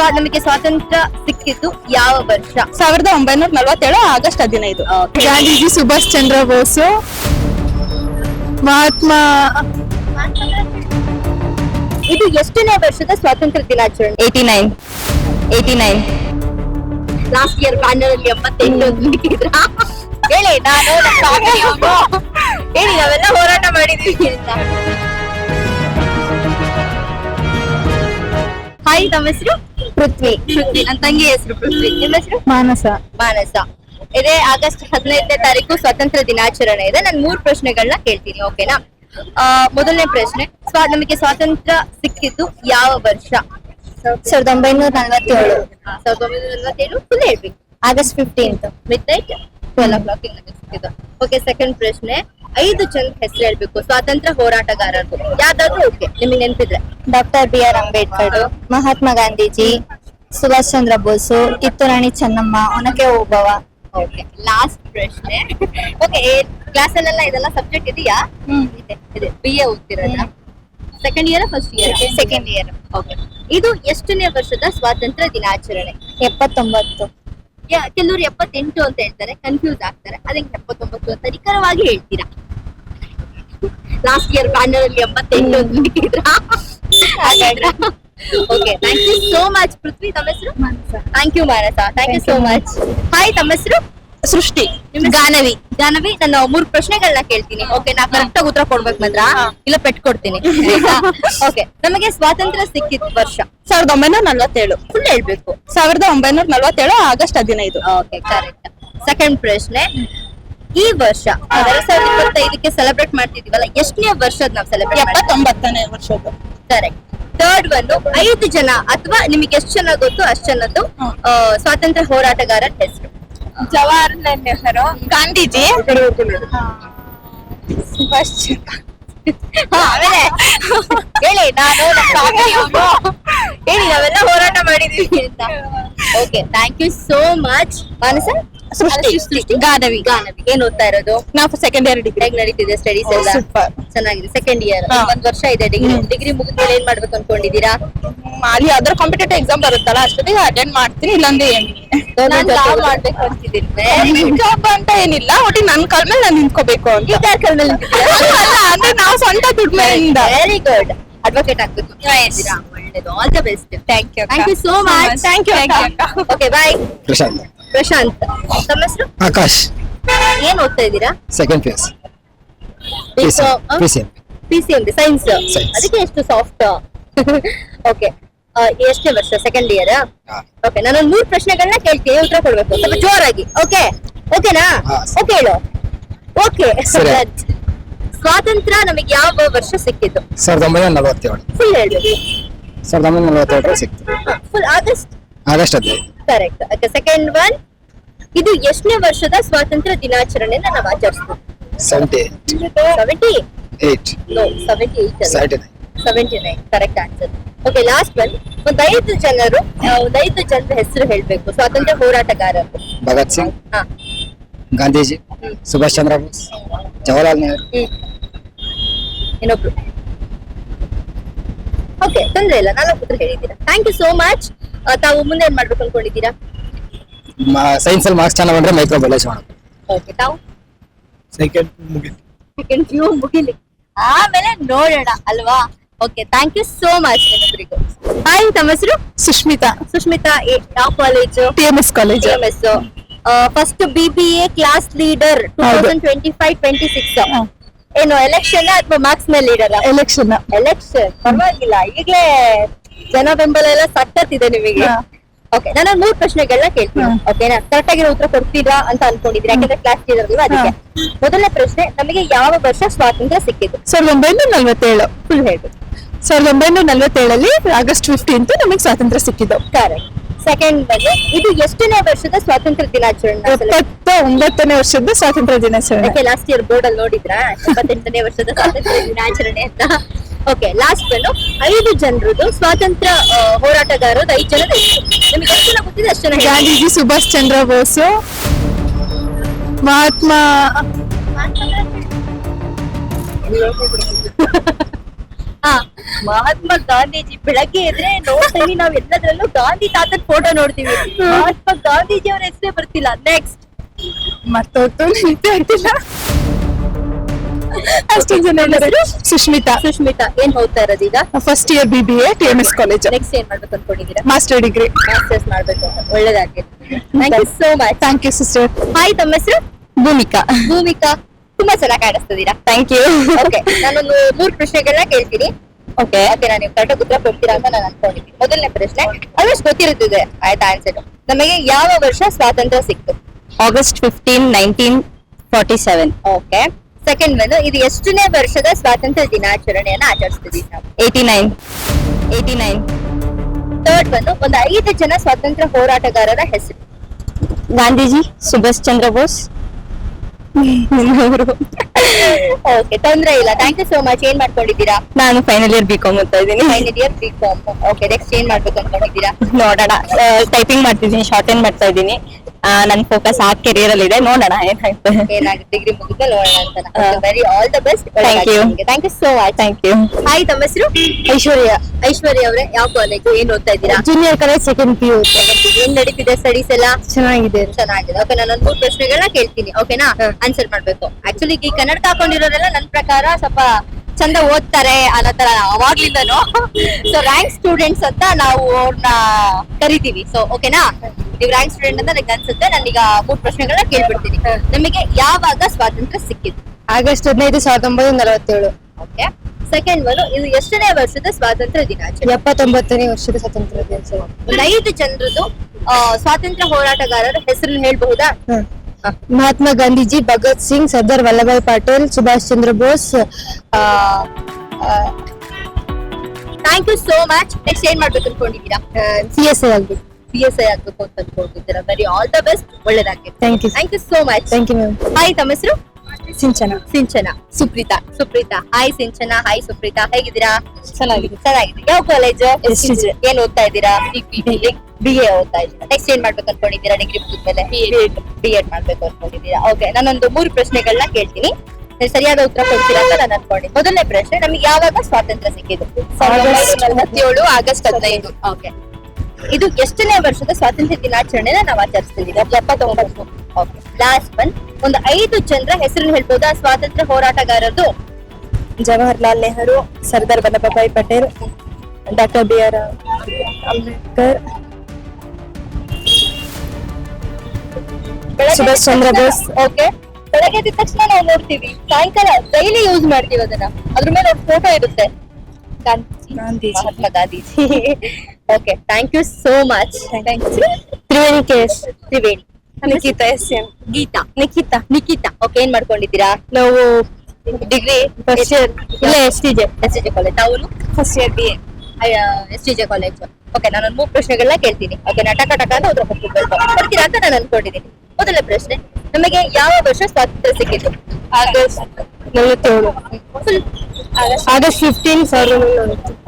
ಸ್ವಾ- ನಮಗೆ ಸ್ವಾತಂತ್ರ್ಯ ಸಿಕ್ಕಿದ್ದು ಯಾವ ವರ್ಷ? ಸಾವಿರದ ಒಂಬೈನೂರ ನಲವತ್ತೇಳು ಆಗಸ್ಟ್ ಹದಿನೈದು. ಗಾಂಧೀಜಿ ಸುಭಾಷ್ ಚಂದ್ರ ಬೋಸ್ ಮಹಾತ್ಮ ಇದು ಎಷ್ಟನೇ ವರ್ಷದ ಸ್ವಾತಂತ್ರ್ಯ ದಿನಾಚರಣೆ? Eighty nine. Eighty nine. Last year banner ಅಲ್ಲಿ ಎಂಬತ್ತೆಂಟು ಹೇಳಿ ನಾನು. ಹೇಳಿ ನಾವೆಲ್ಲ ಹೋರಾಟ ಮಾಡಿದೀವಿ ಅಂತ. ಹಾಯ್ ನಮ್ಮ ಹೆಸರು? ಪೃಥ್ವಿ. ನನ್ ನನ್ನ ತಂಗಿ ಹೆಸರು ಪೃಥ್ವಿ. ನಿಮ್ಮ ಹೆಸರು? ಮಾನಸ. ಮಾನಸ. ಇದೇ ಆಗಸ್ಟ್ ಹದಿನೈದನೇ ತಾರೀಕು ಸ್ವಾತಂತ್ರ್ಯ ದಿನಾಚರಣೆ ಇದೆ. ನಾನು ಮೂರ್ ಪ್ರಶ್ನೆಗಳನ್ನ ಕೇಳ್ತೀನಿ ಓಕೆನಾ? ಆ, ಮೊದಲನೇ ಪ್ರಶ್ನೆ. ಸ್ವಾ ನಮಗೆ ಸ್ವಾತಂತ್ರ್ಯ ಸಿಕ್ಕಿದ್ದು ಯಾವ ವರ್ಷ? ಸಾವಿರದ ಒಂಬೈನೂರ ನಲವತ್ತೇಳು. ಸಾವಿರದ ಒಂಬೈನೂರ ನಲವತ್ತೇಳು. ಫುಲ್ ಹೇಳ್ಬೇಕು. August fifteenth. Midnight twelve o'clock ಸಿಕ್ಕಿದ್ದು. ಓಕೆ ಸೆಕೆಂಡ್ ಪ್ರಶ್ನೆ. ಐದು ಜನ ಹೆಸರು ಹೇಳ್ಬೇಕು ಸ್ವಾತಂತ್ರ್ಯ ಹೋರಾಟಗಾರರು. ಯಾವ್ದಾದ್ರು ಓಕೆ ನಿಮಗೆ ನೆನಪಿದ್ರೆ. Doctor B R Ambedkar Mahatma Gandhiji Subhash Chandra Bose Kittur Rani Chennamma Onake Obavva. Okay last ಪ್ರಶ್ನೆ. ಓಕೆ ಕ್ಲಾಸ್ ಅಲ್ಲೆಲ್ಲ ಇದೆಲ್ಲ ಸಬ್ಜೆಕ್ಟ್ ಇದೆಯಾ? ಇದೆ ಇದೆ. B A ಓದ್ತಿರೋದ. Second year first year second year okay ಇದು ಎಷ್ಟನೇ ವರ್ಷದ ಸ್ವಾತಂತ್ರ್ಯ ದಿನಾಚರಣೆ? ಎಪ್ಪತ್ತೊಂಬತ್ತು. ಯಾ- ಕೆಲವ್ರು ಎಪ್ಪತ್ತೆಂಟು ಅಂತ ಹೇಳ್ತಾರೆ ಕನ್ಫ್ಯೂಸ್ ಆಗ್ತಾರೆ. ಅದಕ್ಕೆ ಎಪ್ಪತ್ತೊಂಬತ್ತು ಅಂತ ನಿಖರವಾಗಿ ಹೇಳ್ತೀರಾ? ಲಾಸ್ಟ್ ಇಯರ್ ಬ್ಯಾನರ್ ಅಲ್ಲಿ ಎಂಬತ್ತೆಂಟು okay thank you so much Prithvi. ತಮ್ಮ ಹೆಸರು? Thank you Manasa. Thank you so much hi ತಮ್ಮ ಹೆಸರು? ಸೃಷ್ಟಿ. ಗಾನವಿ ಗಾನವಿ ನಾನು ಮೂರ್ ಪ್ರಶ್ನೆಗಳನ್ನ ಕೇಳ್ತೀನಿ. ಓಕೆ ನಾ ಕರೆಕ್ಟ್ ಆಗಿ ಉತ್ತರ ಕೊಡ್ಬೇಕು ಮಾತ್ರ. ಇಲ್ಲ ಪೆಟ್ ಕೊಡ್ತೀನಿ ಓಕೆ ನಮಗೆ ಸ್ವಾತಂತ್ರ್ಯ ಸಿಕ್ಕಿದ ವರ್ಷ. ಸಾವಿರದ ಒಂಬೈನೂರ ನಲ್ವತ್ತೇಳು. ಫುಲ್ ಹೇಳ್ಬೇಕು. ಸಾವಿರದ ಒಂಬೈನೂರ ನಲವತ್ತೇಳು ಆಗಸ್ಟ್ ಹದಿನೈದು. ಓಕೆ ಕರೆಕ್ಟ್ ಸೆಕೆಂಡ್ ಪ್ರಶ್ನೆ. ಈ ವರ್ಷ ಎರಡ್ ಸಾವಿರದ ಇಪ್ಪತ್ತೈದಕ್ಕೆ ಸೆಲೆಬ್ರೇಟ್ ಮಾಡ್ತಿದೀವಲ್ಲ ಎಷ್ಟನೇ ವರ್ಷದ ನಾವು ಸೆಲೆಬ್ರೇಟ್ ಎಪ್ಪತ್ತೊಂಬತ್ತನೇ ವರ್ಷದ್ದು. ಕರೆಕ್ಟ್ ಥರ್ಡ್ ಒಂದು ಐದು ಜನ ಅಥವಾ ನಿಮಗೆ ಎಷ್ಟು ಜನ ಗೊತ್ತು ಅಷ್ಟು ಜನದ್ದು ಆ, ಸ್ವಾತಂತ್ರ್ಯ ಹೋರಾಟಗಾರರ ಹೆಸರು ಜವಾಹರ್ಲಾಲ್ ನೆಹರು ಗಾಂಧೀಜಿ. ಸುಭಾಷ್ ಚಂದ್ರ ಆಮೇಲೆ ಹೇಳಿ ನಾನು ನಮ್ಮ family ಅವ್ರು. ಹೇಳಿ ನಾವೆಲ್ಲ ಹೋರಾಟ ಮಾಡಿದೀವಿ ಅಂತ. Okay thank you so much Manasa? Srishti. Srishti. Gaanavi. Ganavi. ಏನ್ ಓದ್ತಾ ಇರೋದು? ನಾವು ಸೆಕೆಂಡ್ ಇಯರ್ ಡಿಗ್ರಿ ಹೇಗ್ ನಡೀತಿದೆ ಸ್ಟಡೀಸ್ ಎಲ್ಲ? super. ಚೆನ್ನಾಗಿದೆ. Second year. ಒಂದ್ ವರ್ಷ ಇದೆ ಡಿಗ್ರಿ. ಡಿಗ್ರಿ ಮುಗಿದ್ಮೇಲೆ ಏನ್ ಮಾಡ್ಬೇಕು ಅನ್ಕೊಂಡಿದೀರಾ ಅಲ್ಲಿ ಯಾವ್ದಾರ ಕಾಂಪಿಟೇಟಿವ್ ಎಕ್ಸಾಮ್ ಬರುತ್ತಲ್ಲ ಅಷ್ಟೊತ್ತಿಗೆ ಅಟೆಂಡ್ ಮಾಡ್ತೀನಿ ಇಲ್ಲಾಂದ್ರೆ ಮಾಡ್ಬೇಕು ಅಂತಿದ್ದೀನಿ ಜಾಬ್ ಅಂತ ಏನಿಲ್ಲ ಒಟ್ಟಿಗೆ ನನ್ ಕಾಲ್ ಮೇಲೆ ನಾನು ನಿಂತ್ಕೋಬೇಕು ಅಂತ. ವೆರಿ ಅಲ್ಲ, ಅಂದ್ರೆ ನಾವು ಸ್ವಂತ ದುಡ್ಮೆಯಿಂದ. ಗುಡ್ ಅಡ್ವೊಕೇಟ್ ಆಗ್ಬೇಕು. ಹೇಳ್ತೀರಾ? ಒಳ್ಳೇದು. All the best thank you thank you so much thank you okay bye Prashant. Prashant. ತಮ್ಮ ಹೆಸರು? ಆಕಾಶ್. ಏನ್ ಓದ್ತಾ ಇದ್ದೀರಾ? Second P S P C M science ಅದಕ್ಕೆ ಎಷ್ಟು ಸಾಫ್ಟ್ ಓಕೆ ಎಷ್ಟನೇ ವರ್ಷ? ಸೆಕೆಂಡ್ ಇಯರ್ ಹಾ. ಓಕೆ ನಾನು ಮೂರು ಪ್ರಶ್ನೆಗಳನ್ನ ಕೇಳ್ತೀನಿ. ಉತ್ತರ ಕೊಡ್ಬೇಕು. ಸ್ವಲ್ಪ ಜೋರಾಗಿ. ಓಕೆ ಓಕೆನಾ ಓಕೆ ಹೇಳು. ಓಕೆ ಸರಿ. ಸ್ವಾತಂತ್ರ್ಯ ನಮಗೆ ಯಾವ ವರ್ಷ ಸಿಕ್ಕಿತ್ತು ಸಾವಿರದ ಒಂಬೈನೂರ ನಲವತ್ತೇಳು. ಫುಲ್ ಹೇಳ್ಬೇಕು. ಸಾವಿರದ ಒಂಬೈನೂರ ಸಿಕ್ತು ಫುಲ್ ಆಗಸ್ಟ್ ಆಗಸ್ಟ್ ಹದಿನೈದು. ಕರೆಕ್ಟ್ ಓಕೆ ಸೆಕೆಂಡ್ ಒನ್ ಇದು ಎಷ್ಟನೇ ವರ್ಷದ ಸ್ವಾತಂತ್ರ್ಯ ದಿನಾಚರಣೆಯನ್ನ ನಾವು ಆಚರಿಸ್ತೀವಿ? Seventy seventy eight no seventy eight seventy nine seventy nine correct answer okay last one ಒಂದ್ ಐದು ಜನರು ಆ, ಒಂದ್ ಐದು ಜನರ ಹೆಸರು ಹೇಳ್ಬೇಕು. ಸ್ವಾತಂತ್ರ್ಯ ಹೋರಾಟಗಾರರು. ಭಗತ್ ಸಿಂಗ್ ಹಾ. ಗಾಂಧೀಜಿ ಹ್ಮ್. ಸುಭಾಷ್ ಚಂದ್ರ ಬೋಸ್ ಜವಾಹರಲಾಲ್ ನೆಹರು. ಹ್ಮ್. ಇನ್ನೊಬ್ರು. ಓಕೆ ತೊಂದ್ರೆ ಇಲ್ಲ. ನಾಲ್ಕು ಉತ್ತರ ಹೇಳಿದ್ದೀರಾ. ಥ್ಯಾಂಕ್ ಯು ಸೋ ಮಚ್ ತಾವು ಮುಂದೆ ಏನ್ ಮಾಡ್ಬೇಕು ಅನ್ಕೊಂಡಿದ್ದೀರಾ? ಸೈನ್ಸ್ ಅಲ್ಲಿ ಮಾರ್ಕ್ಸ್ ಚೆನ್ನಾಗಿ ಬಂದ್ರೆ ಮೈಕ್ರೋ ಬಯಾಲಜಿ ಮಾಡೋದು ಓಕೆ ತಾವು? ಸೆಕೆಂಡ್ ಮುಗಿತು ಸೆಕೆಂಡ್ ಪ್ಯೂ ಮುಗಿಲಿ. ಆಮೇಲೆ ನೋಡೋಣ ಅಲ್ವಾ? Okay thank you so much ನಿಮ್ಮಿಬ್ಬರಿಗೂ. Hi ತಮ್ಮ ಹೆಸರು? ಸುಷ್ಮಿತಾ ಸುಷ್ಮಿತಾ ಯಾವ college T M S college yes first B B A class leader two. Thousand twenty five twenty six. ಏನು ಎಲೆಕ್ಷನ್ ಅಥವಾ ಮಾರ್ಕ್ಸ್ ಮೇಲೆ ಇರಲ್ಲ ಎಲೆಕ್ಷನ್ ಎಲೆಕ್ಷನ್ ಪರವಾಗಿಲ್ಲ. ಈಗಲೇ ಜನ ಬೆಂಬಲ ಎಲ್ಲ ಸಖತ್ತಿದೆ ನಿಮಗೆ. ಓಕೆ ನಾನು ಮೂರ್ ಪ್ರಶ್ನೆಗಳನ್ನ ಕೇಳ್ತೀನಿ. ಓಕೆನಾ ಕರೆಕ್ಟ್ ಆಗಿರೋ ಉತ್ತರ ಕೊಡ್ತೀರಾ ಅಂತ ಅನ್ಕೊಂಡಿದ್ರಿ ಯಾಕಂದ್ರೆ ಕ್ಲಾಸ್ ಟೀಚರ್ ಅದಕ್ಕೆ. ಮೊದಲನೇ ಪ್ರಶ್ನೆ ನಮಗೆ ಯಾವ ವರ್ಷ ಸ್ವಾತಂತ್ರ್ಯ ಸಿಕ್ಕಿದ್ದು? ಸಾವಿರದ ಒಂಬೈನೂರ ನಲ್ವತ್ತೇಳು. ಫುಲ್ ಹೇಳ್ಬೇಕು ಸಾವಿರದ ಒಂಬೈನೂರ ನಲ್ವತ್ತೇಳಲ್ಲಿ ಆಗಸ್ಟ್ ಫಿಫ್ಟೀನ್ತ್ ನಮಗೆ ಸ್ವಾತಂತ್ರ್ಯ ಸಿಕ್ಕಿದ್ದು. ಕರೆಕ್ಟ್ ಸೆಕೆಂಡ್ ಬಂದು ಇದು ಎಷ್ಟನೇ ವರ್ಷದ ಸ್ವಾತಂತ್ರ್ಯ ದಿನಾಚರಣೆ ಎಪ್ಪತ್ತ ಒಂಬತ್ತನೇ ವರ್ಷದ ಸ್ವಾತಂತ್ರ್ಯ ದಿನಾಚರಣೆ. ಲಾಸ್ಟ್ ಇಯರ್ ಬೋರ್ಡ್ ಅಲ್ಲಿ ನೋಡಿದ್ರಾ? ಎಪ್ಪತ್ತೆಂಟನೇ ವರ್ಷದ ಸ್ವಾತಂತ್ರ್ಯ ದಿನಾಚರಣೆ ಅಂತ. ಓಕೆ ಲಾಸ್ಟ್ ಬಂದು ಐದು ಜನರದು ಸ್ವಾತಂತ್ರ್ಯ ಹೋರಾಟಗಾರರು ಐದು ಜನದ. ನಿಮಗೆ ಎಷ್ಟು ಜನ ಗೊತ್ತಿದೆ ಅಷ್ಟು ಜನ ಗಾಂಧೀಜಿ ಸುಭಾಷ್ ಚಂದ್ರ ಬೋಸ್ ಮಹಾತ್ಮ ಮಹಾತ್ಮ ಗಾಂಧೀಜಿ ಬೆಳಗ್ಗೆ ಎದ್ರೆ ನೋಡ್ತೀವಿ ನಾವ್ ಎಲ್ಲದ್ರಲ್ಲೂ ಗಾಂಧಿ ತಾತನ್ ಫೋಟೋ ನೋಡ್ತೀವಿ. ಮಹಾತ್ಮ ಗಾಂಧೀಜಿ ಅವ್ರ ಹೆಸರೇ ಬರ್ತಿಲ್ಲ. ನೆಕ್ಸ್ಟ್ ಮತ್ತೊತ್ತು ನೆನಪೇ ಆಗ್ತಿಲ್ಲ ಅಷ್ಟು ಜನ ಇದ್ದಾರೆ. ಸುಷ್ಮಿತಾ ಸುಷ್ಮಿತಾ ಏನ್ ಓದ್ತಾ ಇರೋದು ಈಗ? First year B B A T M S college next ಏನ್ ಮಾಡ್ಬೇಕು ಅನ್ಕೊಂಡಿದೀರಾ ಮಾಸ್ಟರ್ ಡಿಗ್ರಿ ಮಾಸ್ಟರ್ಸ್ ಮಾಡ್ಬೇಕು ಒಳ್ಳೇದಾಗ್ಲಿ. Thank you so much thank you sister hi ತಮ್ಮ ಹೆಸರು? ಭೂಮಿಕಾ. ಭೂಮಿಕಾ. ತುಂಬಾ ಚೆನ್ನಾಗಿ ಕಾಣಿಸ್ತಿದ್ದೀರಾ? ಥ್ಯಾಂಕ್ ಯು ಓಕೆ ನಾನೊಂದು ಮೂರು ಪ್ರಶ್ನೆಗಳನ್ನ ಕೇಳ್ತೀನಿ. ಓಕೆ ಓಕೆ ನಾನು ನೀವು ಕರೆಕ್ಟ್ ಉತ್ತರ ಕೊಡ್ತೀರಾ ಅಂತ ನಾನು ಅನ್ಕೊಂಡಿದ್ದೀನಿ. ಮೊದಲನೇ ಪ್ರಶ್ನೆ ಆಲ್ಮೋಸ್ಟ್ ಗೊತ್ತಿರುತ್ತದೆ. ಆಯ್ತಾ ಆನ್ಸರ್ ನಮಗೆ ಯಾವ ವರ್ಷ ಸ್ವಾತಂತ್ರ್ಯ ಸಿಕ್ತು? August fifteen nineteen forty seven okay second ಬಂದು ಇದು ಎಷ್ಟನೇ ವರ್ಷದ ಸ್ವಾತಂತ್ರ್ಯ ದಿನಾಚರಣೆಯನ್ನ ಆಚರಿಸ್ತಿದೀವಿ ನಾವು? Eighty nine eighty nine third ಬಂದು ಒಂದು ಐದು ಜನ ಸ್ವಾತಂತ್ರ್ಯ ಹೋರಾಟಗಾರರ ಹೆಸರು. ಗಾಂಧೀಜಿ ಸುಭಾಷ್ ಚಂದ್ರ ಬೋಸ್. ಓಕೆ ತೊಂದ್ರೆ ಇಲ್ಲ. ಥ್ಯಾಂಕ್ ಯು ಸೋ ಮಚ್ ಏನ್ ಮಾಡ್ಕೊಂಡಿದ್ದೀರಾ? ನಾನು ಫೈನಲ್ ಇಯರ್ ಬಿ ಕಾಮ್ ಓದ್ತಾ ಇದ್ದೀನಿ. Final year BCom okay next ಏನ್ ಮಾಡ್ಬೇಕು ಅನ್ಕೊಂಡಿದ್ದೀರಾ ನೋಡೋಣ. ಟೈಪಿಂಗ್ ಮಾಡ್ತಿದ್ದೀನಿ ಶಾರ್ಟ್ ಏನ್ ಮಾಡ್ತಾ ಇದ್ದೀನಿ. ನನ್ನ ಫೋಕಸ್ ಆ ಕೆರಿಯರ್ ಅಲ್ಲಿ ಇದೆ ನೋಡೋಣ ಏನಾಗುತ್ತೆ ಏನಾಗುತ್ತೆ ಡಿಗ್ರಿ ಮುಗಿದ ನೋಡೋಣ ಅಂತ. Very all the best thank you thank you so much thank you hi ತಮ್ಮ ಹೆಸರು? ಐಶ್ವರ್ಯ. ಐಶ್ವರ್ಯ ಅವರೇ ಯಾವ ಕಾಲೇಜು ಏನ್ ಓದ್ತಾ ಇದ್ದೀರಾ? Junior college second P U ಏನ್ ನಡೀತಿದೆ ಸ್ಟಡೀಸ್ ಎಲ್ಲ? ಚೆನ್ನಾಗಿದೆ. ಚೆನ್ನಾಗಿದೆ. ಓಕೆ ನಾನು ಮೂರು ಪ್ರಶ್ನೆಗಳನ್ನ ಕೇಳ್ತೀನಿ. ಓಕೆನಾ ಆನ್ಸರ್ ಮಾಡ್ಬೇಕು. ಆಕ್ಚುಲಿ ಈ ಕನ್ನಡ ಹಾಕೊಂಡಿರೋರೆಲ್ಲ ನನ್ ಪ್ರಕಾರ ಸ್ವಲ್ಪ ಚಂದ ಓದ್ತಾರೆ ಅನ್ನೋ ತರ ಅವಾಗ್ಲಿಂದನು. ಸೊ ರ್ಯಾಂಕ್ ಸ್ಟೂಡೆಂಟ್ಸ್ ಅಂತ ನಾವು ಅವ್ರನ್ನ ಕರಿತೀವಿ. ಸೊ ಓಕೆನಾ ನೀವು ರ್ಯಾಂಕ್ ಸ್ಟೂಡೆಂಟ್ ಅಂತ ನನಗೆ ಅನ್ಸುತ್ತೆ. ನಾನೀಗ ಮೂರ್ ಪ್ರಶ್ನೆಗಳನ್ನ ಕೇಳ್ಬಿಡ್ತೀನಿ. ನಮಗೆ ಯಾವಾಗ ಸ್ವಾತಂತ್ರ್ಯ ಸಿಕ್ಕಿತು ಆಗಸ್ಟ್ ಹದಿನೈದು ಸಾವಿರದ ಒಂಬೈನೂರ ನಲವತ್ತೇಳು. ಓಕೆ. ಸೆಕೆಂಡ್ ಒನ್ ಇದು ಎಷ್ಟನೇ ವರ್ಷದ ಸ್ವಾತಂತ್ರ್ಯ ದಿನಾಚರಣೆ ಎಪ್ಪತ್ತೊಂಬತ್ತನೇ ವರ್ಷದ ಸ್ವಾತಂತ್ರ್ಯ ದಿನಾಚರಣೆ ಒಂದು ಐದು ಜನರದು ಆ, ಸ್ವಾತಂತ್ರ್ಯ ಹೋರಾಟಗಾರರ ಹೆಸರನ್ನು ಹೇಳ್ಬಹುದಾ? ಮಹಾತ್ಮ ಗಾಂಧೀಜಿ ಭಗತ್ ಸಿಂಗ್ ಸರ್ದಾರ್ ವಲ್ಲಭಾಯ್ ಪಟೇಲ್ ಸುಭಾಷ್ ಚಂದ್ರ ಬೋಸ್ ಆ, ಆ, thank you so much next ಏನ್ ಮಾಡ್ಬೇಕು ಅನ್ಕೊಂಡಿದ್ದೀರಾ? ಸಿ ಎಸ್ ಐ ಆಗ್ಬೇಕು. ಪಿ ಎಸ್ ಐ ಆಗ್ಬೇಕು ಅಂತ ಅನ್ಕೊಂಡಿದ್ದೀರಾ? ವೆರಿ ಆಲ್ ದ ಬೆಸ್ಟ್ ಒಳ್ಳೇದಾಗ್ಲಿ. Thank you thank you so much thank you ma'am hi ತಮ್ಮ ಹೆಸರು? ಸಿಂಚನ. ಸಿಂಚನಾ. ಸುಪ್ರೀತಾ. ಸುಪ್ರೀತಾ. ಹಾಯ್ ಸಿಂಚನಾ. ಹಾಯ್ ಸುಪ್ರೀತಾ. ಹೇಗಿದ್ದೀರಾ? ಚೆನ್ನಾಗಿದೆ ಚೆನ್ನಾಗಿದೆ ಯಾವ ಕಾಲೇಜ್. ಏನ್ ಓದ್ತಾ ಇದ್ದೀರಾ? ಬಿ ಎ ಓದ್ತಾ ಇದ್ದೀರಾ. ನೆಕ್ಸ್ಟ್ ಏನ್ ಮಾಡ್ಬೇಕು ಅನ್ಕೊಂಡಿದ್ದೀರಾ? ಡಿಗ್ರಿ ಮುಗಿದ್ಮೇಲೆ? ಬಿ ಎಡ್ ಮಾಡ್ಬೇಕು ಅನ್ಕೊಂಡಿದ್ದೀರಾ? ಓಕೆ ನಾನೊಂದು ಮೂರು ಪ್ರಶ್ನೆಗಳನ್ನ ಕೇಳ್ತೀನಿ. ನೀವು ಸರಿಯಾದ ಉತ್ತರ ಕೊಡ್ತೀರಾ ಅಂತ ನಾನು ಅನ್ಕೊಂಡೆ ಮೊದಲನೇ ಪ್ರಶ್ನೆ ನಮಗೆ ಯಾವಾಗ ಸ್ವಾತಂತ್ರ್ಯ ಸಿಕ್ಕಿದ್ದು? ಹದಿನೇಳು ಆಗಸ್ಟ್ ಹದಿನೈದು. ಓಕೆ ಇದು ಎಷ್ಟನೇ ವರ್ಷದ ಸ್ವಾತಂತ್ರ್ಯ ದಿನಾಚರಣೆನ ನಾವು ಆಚರಿಸ್ತಿದ್ದೀವಿ ಎಪ್ಪತ್ತೊಂಬತ್ತು ಲಾಸ್ಟ್ ಒನ್ ಒಂದು ಐದು ಜನರ ಹೆಸರನ್ನು ಆ ಸ್ವಾತಂತ್ರ್ಯ ಹೋರಾಟಗಾರರು Jawaharlal Nehru Sardar Vallabhbhai Patel doctor B R Ambedkar Subhash Chandra Bose. Okay ಬೆಳಗ್ಗೆ ಎದ್ದ ತಕ್ಷಣ ನಾವು ನೋಡ್ತೀವಿ. ಸಾಯಂಕಾಲ ಡೈಲಿ ಯೂಸ್ ಮಾಡ್ತೀವಿ ಅದನ್ನ. ಅದ್ರ ಮೇಲೆ ಫೋಟೋ ಇರುತ್ತೆ. Gandhi Gandhiji. Mahatma Gandhiji. Okay thank you so much Triveni ಕೇಶ್ Triveni Nikhita S M Geetha Nikhita Nikhita okay ಏನ್ ಮಾಡ್ಕೊಂಡಿದ್ದೀರಾ? ನಾವು ಡಿಗ್ರಿ ಫಸ್ಟ್ ಇಯರ್ ಇಲ್ಲ S T J S T J college ತಾವು first year B A S T J college okay ನಾನು ಮೂರು ಪ್ರಶ್ನೆಗಳನ್ನ ಕೇಳ್ತೀನಿ. Okay ನಾ ಟಕ ಟಕ ಅಂತ ಉತ್ತರ ಕೊಟ್ಬಿಡ್ಬೇಕು ಬರ್ತೀರಾ ಅಂತ ನಾನು ಅನ್ಕೊಂಡಿದ್ದೀನಿ. ಮೊದಲ ಪ್ರಶ್ನೆ ನಮಗೆ ಯಾವ ವರ್ಷ ಸ್ವಾತಂತ್ರ್ಯ ಸಿಕ್ಕಿತ್ತು ಆಗಸ್ಟ್ ನಲವತ್ತೇಳು. ಆಗಸ್ಟ್ ಫಿಫ್ಟೀನ್ ಸಾವಿರದ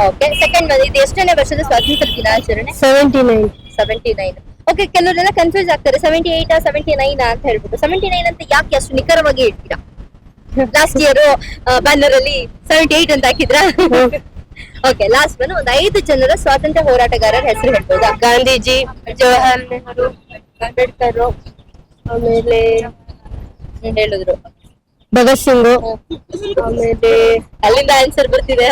ಓಕೆ ಸೆಕೆಂಡ್ ಇದು ಎಷ್ಟನೇ ವರ್ಷದ ಸ್ವಾತಂತ್ರ್ಯ ದಿನಾಚರಣೆ? Seventy nine seventy nine okay ಕೆಲವರೆಲ್ಲ ಕನ್ಫ್ಯೂಸ್ ಆಗ್ತಾರೆ. ಸೆವೆಂಟಿ ಏಟ್ ಸೆವೆಂಟಿ ನೈನ್ ಅಂತ ಹೇಳ್ಬಿಟ್ಟು. ಸೆವೆಂಟಿ ನೈನ್ ಅಂತ ಯಾಕೆ ಅಷ್ಟು ನಿಖರವಾಗಿ ಹೇಳ್ತೀರಾ? ಲಾಸ್ಟ್ ಇಯರ್ ಬ್ಯಾನರ್ ಅಲ್ಲಿ ಸೆವೆಂಟಿ ಏಟ್ ಅಂತ ಹಾಕಿದ್ರ? ಓಕೆ ಲಾಸ್ಟ್ ಬಂದು ಒಂದು ಐದು ಜನರ ಸ್ವಾತಂತ್ರ್ಯ ಹೋರಾಟಗಾರರ ಹೆಸರು ಹೇಳ್ಬೋದಾ? ಗಾಂಧೀಜಿ ಜವಾಹರ್ ನೆಹರು ಅಂಬೇಡ್ಕರ್ ಆಮೇಲೆ ಹೇಳಿದ್ರು. ಭಗತ್ ಸಿಂಗ್. ಆಮೇಲೆ ಅಲ್ಲಿಂದ ಆನ್ಸರ್ ಬರ್ತಿದೆ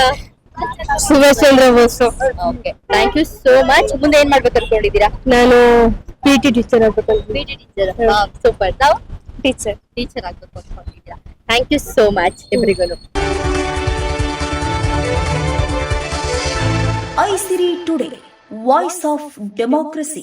Subhash Chandra Bose. Okay thank you so much ಮುಂದೆ ಏನ್ ಮಾಡ್ಬೇಕು ಅನ್ಕೊಂಡಿದ್ದೀರಾ? ನಾನು ಪಿ ಟಿ ಟೀಚರ್ ಆಗ್ಬೇಕು ಪಿ ಟಿ ಟೀಚರ್ ಸೂಪರ್ ನಾವು ಟೀಚರ್ ಟೀಚರ್ ಆಗ್ಬೇಕು ಅನ್ಕೊಂಡಿದ್ದೀರಾ? ಥ್ಯಾಂಕ್ ಯು ಸೋ ಮಚ್ ಇಬ್ಬರಿಗೂ Siri today voice of democracy